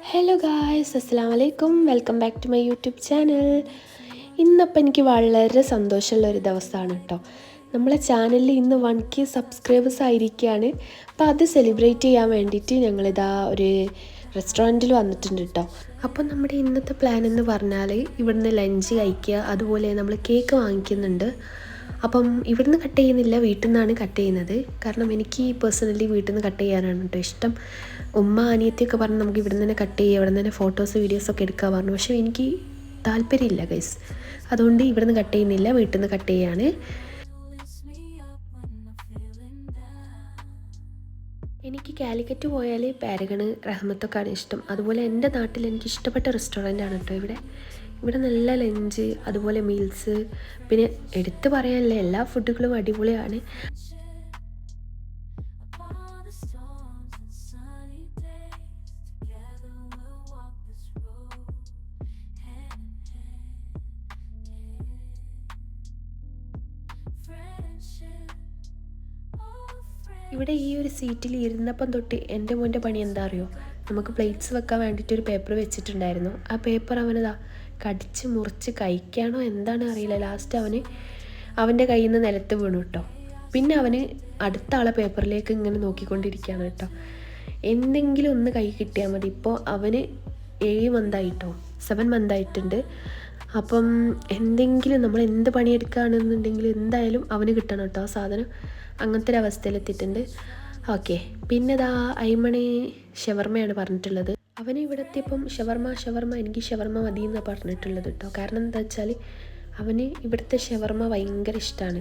Hello guys അസ്സാം വലൈക്കും welcome back to my YouTube channel ഇന്നപ്പോൾ എനിക്ക് വളരെ സന്തോഷമുള്ള ഒരു ദിവസമാണ് കേട്ടോ നമ്മളെ ചാനലിൽ ഇന്ന് വൺ കെ സബ്സ്ക്രൈബേഴ്സ് ആയിരിക്കുകയാണ് അപ്പോൾ അത് സെലിബ്രേറ്റ് ചെയ്യാൻ വേണ്ടിയിട്ട് ഞങ്ങളിതാ ഒരു റെസ്റ്റോറന്റിൽ വന്നിട്ടുണ്ട് കേട്ടോ അപ്പോൾ നമ്മുടെ ഇന്നത്തെ പ്ലാൻ എന്ന് പറഞ്ഞാൽ ഇവിടുന്ന് ലഞ്ച് കഴിക്കുക അതുപോലെ നമ്മൾ കേക്ക് വാങ്ങിക്കുന്നുണ്ട്. അപ്പം ഇവിടുന്ന് കട്ട് ചെയ്യുന്നില്ല വീട്ടിൽ നിന്നാണ് കട്ട് ചെയ്യുന്നത്. കാരണം എനിക്ക് പേഴ്സണലി വീട്ടിൽ നിന്ന് കട്ട് ചെയ്യാനാണ് കേട്ടോ ഇഷ്ടം. ഉമ്മ അനിയത്തിയൊക്കെ പറഞ്ഞ് നമുക്ക് ഇവിടുന്ന് തന്നെ കട്ട് ചെയ്യുക ഇവിടെ തന്നെ ഫോട്ടോസ് വീഡിയോസൊക്കെ എടുക്കാൻ പറഞ്ഞു. പക്ഷേ എനിക്ക് താല്പര്യമില്ല ഗൈസ് അതുകൊണ്ട് ഇവിടുന്ന് കട്ട് ചെയ്യുന്നില്ല വീട്ടിൽ നിന്ന് കട്ട് ചെയ്യാണ്. എനിക്ക് കാലിക്കറ്റ് പോയാൽ പാരഗണ് റഹ്മത്തൊക്കെയാണ് ഇഷ്ടം. അതുപോലെ എന്റെ നാട്ടിൽ എനിക്ക് ഇഷ്ടപ്പെട്ട റെസ്റ്റോറന്റ് ആണ് കേട്ടോ ഇവിടെ. ഇവിടെ നല്ല ലഞ്ച് അതുപോലെ മീൽസ് പിന്നെ എടുത്തു പറയാനല്ല എല്ലാ ഫുഡുകളും അടിപൊളിയാണ്. ഇവിടെ ഈ ഒരു സീറ്റിൽ ഇരുന്നപ്പം തൊട്ട് എന്റെ മോന്റെ പണി എന്താ അറിയോ? നമുക്ക് പ്ലേറ്റ്സ് വെക്കാൻ വേണ്ടിയിട്ട് ഒരു പേപ്പർ വെച്ചിട്ടുണ്ടായിരുന്നു. ആ പേപ്പർ അവനതാ കടിച്ച് മുറിച്ച് കഴിക്കാണോ എന്താണ് അറിയില്ല. ലാസ്റ്റ് അവന് അവന്റെ കയ്യിൽ നിന്ന് നിലത്ത് വീണു കേട്ടോ പിന്നെ അവന് അടുത്ത ആളെ പേപ്പറിലേക്ക് ഇങ്ങനെ നോക്കിക്കൊണ്ടിരിക്കുകയാണ് കേട്ടോ എന്തെങ്കിലും ഒന്ന് കൈ കിട്ടിയാൽ മതി. ഇപ്പോൾ അവന് ഏഴ് മന്തായിട്ടോ സെവൻ മന്തായിട്ടുണ്ട് അപ്പം എന്തെങ്കിലും നമ്മൾ എന്ത് പണിയെടുക്കുകയാണെന്നുണ്ടെങ്കിൽ എന്തായാലും അവന് കിട്ടണം കേട്ടോ ആ സാധനം അങ്ങനത്തെ ഒരു അവസ്ഥയിലെത്തിയിട്ടുണ്ട് ഓക്കെ പിന്നെ ഇതാ ഐമണി ഷവർമ്മയാണ് പറഞ്ഞിട്ടുള്ളത്. അവന് ഇവിടെ എത്തിയപ്പം ഷവർമ ഷവർമ്മ എനിക്ക് ഷവർമ്മ മതി എന്നാണ് പറഞ്ഞിട്ടുള്ളത് കേട്ടോ. കാരണം എന്താ വെച്ചാൽ അവന് ഇവിടുത്തെ ഷവർമ്മ ഭയങ്കര ഇഷ്ടമാണ്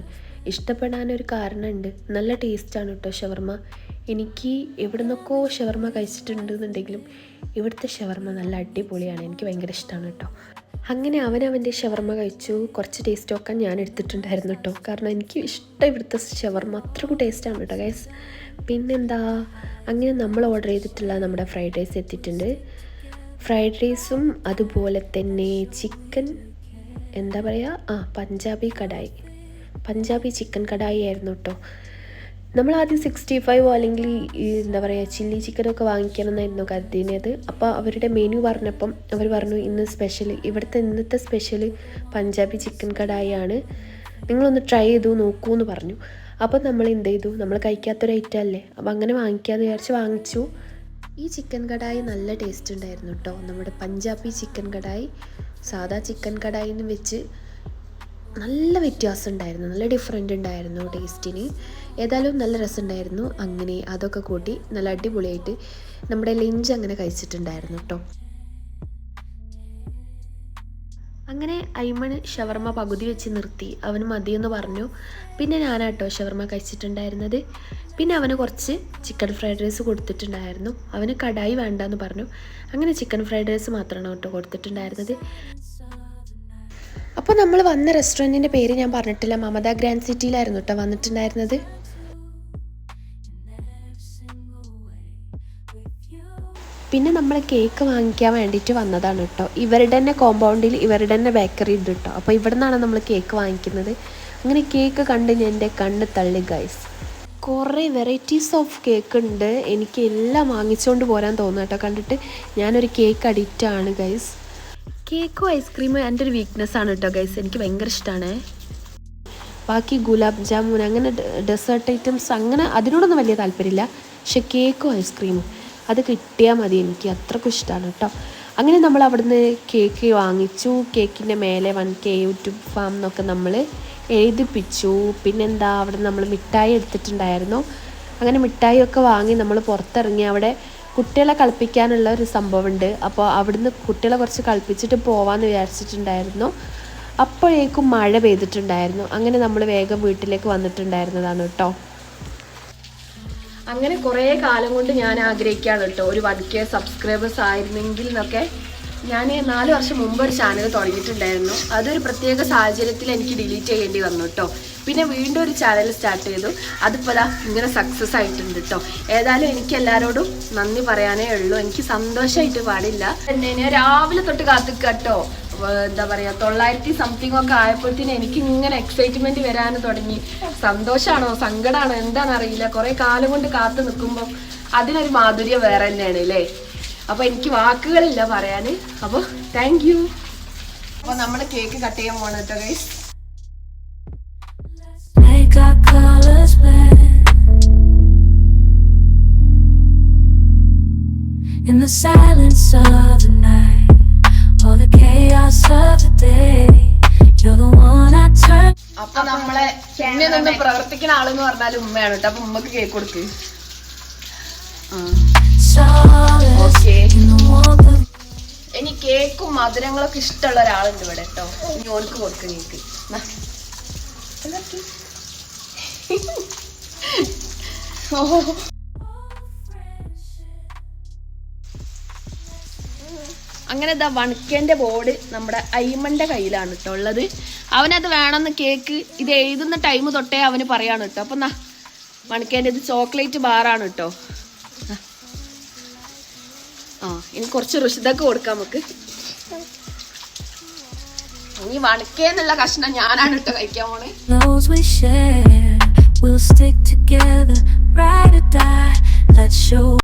ഇഷ്ടപ്പെടാനൊരു കാരണമുണ്ട് നല്ല ടേസ്റ്റാണ് കേട്ടോ ഷവർമ. എനിക്ക് എവിടെ നിന്നൊക്കെ ഷവർമ്മ കഴിച്ചിട്ടുണ്ടെന്നുണ്ടെങ്കിലും ഇവിടുത്തെ ഷവർമ നല്ല അടിപൊളിയാണ്. എനിക്ക് ഭയങ്കര ഇഷ്ടമാണ് കേട്ടോ. അങ്ങനെ അവൻ അവന്റെ ഷവർമ്മ കഴിച്ചു. കുറച്ച് ടേസ്റ്റ് ഒക്കെ ഞാൻ എടുത്തിട്ടുണ്ടായിരുന്നു കേട്ടോ കാരണം എനിക്ക് ഇഷ്ടം ഇവിടുത്തെ ഷവർമ്മ അത്രക്കും ടേസ്റ്റാണ് കേട്ടോ ഗൈസ് പിന്നെന്താ? അങ്ങനെ നമ്മൾ ഓർഡർ ചെയ്തിട്ടുള്ള നമ്മുടെ ഫ്രൈഡ് റൈസ് എത്തിയിട്ടുണ്ട്. ഫ്രൈഡ് റൈസും അതുപോലെ തന്നെ ചിക്കൻ എന്താ പറയുക ആ പഞ്ചാബി കടായി. പഞ്ചാബി ചിക്കൻ കടായി ആയിരുന്നു കേട്ടോ നമ്മൾ ആദ്യം സിക്സ്റ്റി ഫൈവോ അല്ലെങ്കിൽ എന്താ പറയുക ചില്ലി ചിക്കനൊക്കെ വാങ്ങിക്കണം എന്നായിരുന്നു കരുതിയത് അപ്പോൾ അവരുടെ മെനു പറഞ്ഞപ്പം അവർ പറഞ്ഞു ഇന്ന് സ്പെഷ്യൽ ഇവിടുത്തെ ഇന്നത്തെ സ്പെഷ്യൽ പഞ്ചാബി ചിക്കൻ കടായിയാണ് നിങ്ങളൊന്ന് ട്രൈ ചെയ്തു നോക്കൂ എന്ന് പറഞ്ഞു. അപ്പോൾ നമ്മൾ എന്ത് ചെയ്തു? നമ്മൾ കഴിക്കാത്തൊരു ഐറ്റം അല്ലേ? അപ്പോൾ അങ്ങനെ വാങ്ങിക്കാമെന്ന് വിചാരിച്ച് വാങ്ങിച്ചു. ഈ ചിക്കൻ കടായി നല്ല ടേസ്റ്റ് ഉണ്ടായിരുന്നു കേട്ടോ നമ്മുടെ പഞ്ചാബി ചിക്കൻ കടായി സാദാ ചിക്കൻ കടായിന്ന് വെച്ച് നല്ല വ്യത്യാസം ഉണ്ടായിരുന്നു. നല്ല ഡിഫറെന്റ് ഉണ്ടായിരുന്നു ടേസ്റ്റിന് ഏതായാലും നല്ല രസമുണ്ടായിരുന്നു. അങ്ങനെ അതൊക്കെ കൂട്ടി നല്ല അടിപൊളിയായിട്ട് നമ്മുടെ ലഞ്ച് അങ്ങനെ കഴിച്ചിട്ടുണ്ടായിരുന്നു കേട്ടോ. അങ്ങനെ അയ്മൺ ഷവർമ പകുതി വെച്ച് നിർത്തി. അവന് മതിയെന്ന് പറഞ്ഞു. പിന്നെ ഞാനാട്ടോ ഷവർമ കഴിച്ചിട്ടുണ്ടായിരുന്നത്. പിന്നെ അവന് കുറച്ച് ചിക്കൻ ഫ്രൈഡ് റൈസ് കൊടുത്തിട്ടുണ്ടായിരുന്നു. അവന് കടായി വേണ്ടെന്ന് പറഞ്ഞു. അങ്ങനെ ചിക്കൻ ഫ്രൈഡ് റൈസ് മാത്രമാണ് കേട്ടോ കൊടുത്തിട്ടുണ്ടായിരുന്നത്. അപ്പോൾ നമ്മൾ വന്ന റെസ്റ്റോറന്റിന്റെ പേര് ഞാൻ പറഞ്ഞിട്ടില്ല. മമത ഗ്രാൻഡ് സിറ്റിയിലായിരുന്നു കേട്ടോ വന്നിട്ടുണ്ടായിരുന്നത്. പിന്നെ നമ്മൾ കേക്ക് വാങ്ങിക്കാൻ വേണ്ടിയിട്ട് വന്നതാണ് കേട്ടോ ഇവരുടെ തന്നെ കോമ്പൗണ്ടിൽ ഇവരുടെ തന്നെ ബേക്കറി ഉണ്ട് കേട്ടോ അപ്പോൾ ഇവിടെ നിന്നാണ് നമ്മൾ കേക്ക് വാങ്ങിക്കുന്നത്. അങ്ങനെ കേക്ക് കണ്ട് ഞാൻ എന്റെ കണ്ണ് തള്ളി ഗൈസ് കുറേ വെറൈറ്റീസ് ഓഫ് കേക്ക് ഉണ്ട്. എനിക്ക് എല്ലാം വാങ്ങിച്ചുകൊണ്ട് പോരാൻ തോന്നുന്നു കേട്ടോ കണ്ടിട്ട് ഞാനൊരു കേക്ക് അഡിക്റ്റ് ആണ് ഗൈസ് കേക്കും ഐസ്ക്രീമും എന്റെ ഒരു വീക്ക്നെസ് ആണ് കേട്ടോ ഗൈസ് എനിക്ക് ഭയങ്കര ഇഷ്ടമാണ് ബാക്കി ഗുലാബ് ജാമുൻ അങ്ങനെ ഡെസേർട്ട് ഐറ്റംസ് അങ്ങനെ അതിനോടൊന്നും വലിയ താല്പര്യമില്ല. പക്ഷെ കേക്കും ഐസ്ക്രീമും അത് കിട്ടിയാൽ മതി. എനിക്ക് അത്രക്കും ഇഷ്ടമാണ് കേട്ടോ. അങ്ങനെ നമ്മൾ അവിടുന്ന് കേക്ക് വാങ്ങിച്ചു. കേക്കിന്റെ മേലെ വൺ കെ യൂട്യൂബ് ഫാം എന്നൊക്കെ നമ്മൾ എഴുതിപ്പിച്ചു. പിന്നെന്താ അവിടെ നമ്മൾ മിഠായി എടുത്തിട്ടുണ്ടായിരുന്നു. അങ്ങനെ മിഠായി ഒക്കെ വാങ്ങി നമ്മൾ പുറത്തിറങ്ങി. അവിടെ കുട്ടികളെ കളിപ്പിക്കാനുള്ള ഒരു സംഭവമുണ്ട്. അപ്പോൾ അവിടുന്ന് കുട്ടികളെ കുറച്ച് കളിപ്പിച്ചിട്ട് പോവാമെന്ന് വിചാരിച്ചിട്ടുണ്ടായിരുന്നു. അപ്പോഴേക്കും മഴ പെയ്തിട്ടുണ്ടായിരുന്നു. അങ്ങനെ നമ്മൾ വേഗം വീട്ടിലേക്ക് വന്നിട്ടുണ്ടായിരുന്നതാണ് കേട്ടോ. അങ്ങനെ കുറേ കാലം കൊണ്ട് ഞാൻ ആഗ്രഹിക്കുകയാണ് കേട്ടോ. ഒരു വൺ കെ സബ്സ്ക്രൈബേഴ്സ് ആയിരുന്നെങ്കിൽ എന്നൊക്കെ. ഞാൻ നാല് വർഷം മുമ്പ് ഒരു ചാനൽ തുടങ്ങിയിട്ടുണ്ടായിരുന്നു. അതൊരു പ്രത്യേക സാഹചര്യത്തിൽ എനിക്ക് ഡിലീറ്റ് ചെയ്യേണ്ടി വന്നു കേട്ടോ. പിന്നെ വീണ്ടും ഒരു ചാനൽ സ്റ്റാർട്ട് ചെയ്തു. അതിപ്പോൾ അതാ ഇങ്ങനെ സക്സസ് ആയിട്ടുണ്ട് കേട്ടോ. ഏതായാലും എനിക്ക് എല്ലാവരോടും നന്ദി പറയാനേ ഉള്ളൂ. എനിക്ക് സന്തോഷമായിട്ട് പാടില്ല. എന്നെ ഞാൻ രാവിലെ തൊട്ട് കാത്തിക്കട്ടോ. എന്താ പറയാ തൊള്ളായിരത്തി സംതിങ് ഒക്കെ ആയപ്പോഴത്തേന് എനിക്ക് ഇങ്ങനെ എക്സൈറ്റ്മെന്റ് വരാൻ തുടങ്ങി. സന്തോഷാണോ? സങ്കടാണോ? എന്താണെന്ന് അറിയില്ല കുറെ കാലം കൊണ്ട് കാത്തു നിൽക്കുമ്പോൾ അതിനൊരു മാധുര്യം വേറെ തന്നെയാണ് അല്ലേ അപ്പൊ എനിക്ക് വാക്കുകളില്ല പറയാന്. അപ്പൊ താങ്ക് യു അപ്പൊ നമ്മൾ കേക്ക് കട്ട് ചെയ്യാൻ blend in the silence of the night, അപ്പൊ നമ്മളെ എന്നെ നിന്ന് പ്രവർത്തിക്കുന്ന ആളെന്ന് പറഞ്ഞാൽ ഉമ്മയാണ് കേട്ടോ. അപ്പൊ ഉമ്മക്ക് കേക്ക് കൊടുക്ക്. ഓക്കെ ഇനി കേക്കും മധുരങ്ങളൊക്കെ ഇഷ്ടമുള്ള ഒരാളുണ്ട് ഇവിടെ കേട്ടോ. ഇനി ഓർക്ക് കൊടുക്ക് കേക്ക് നാ. ഇതാക്കി. ഓ. അങ്ങനെ ഇതാ വണക്കേന്റെ ബോർഡ് നമ്മുടെ അയ്മന്റെ കയ്യിലാണ് കേട്ടോ ഉള്ളത് അവനത് വേണമെന്ന് കേക്ക് ഇത് എഴുതുന്ന ടൈം തൊട്ടേ അവന് പറയാണ് കേട്ടോ അപ്പൊ എന്നാ വണക്കേന്റെ ഇത് ചോക്ലേറ്റ് ബാറാണ് കേട്ടോ ആ ഇനി കുറച്ച് ഋഷിതൊക്കെ കൊടുക്കാം നമുക്ക് ഇനി വണക്കേന്നുള്ള കഷ്ണം ഞാനാണ് കേട്ടോ കഴിക്കാൻ പോണേ. We'll stick together, ride or die. Let's show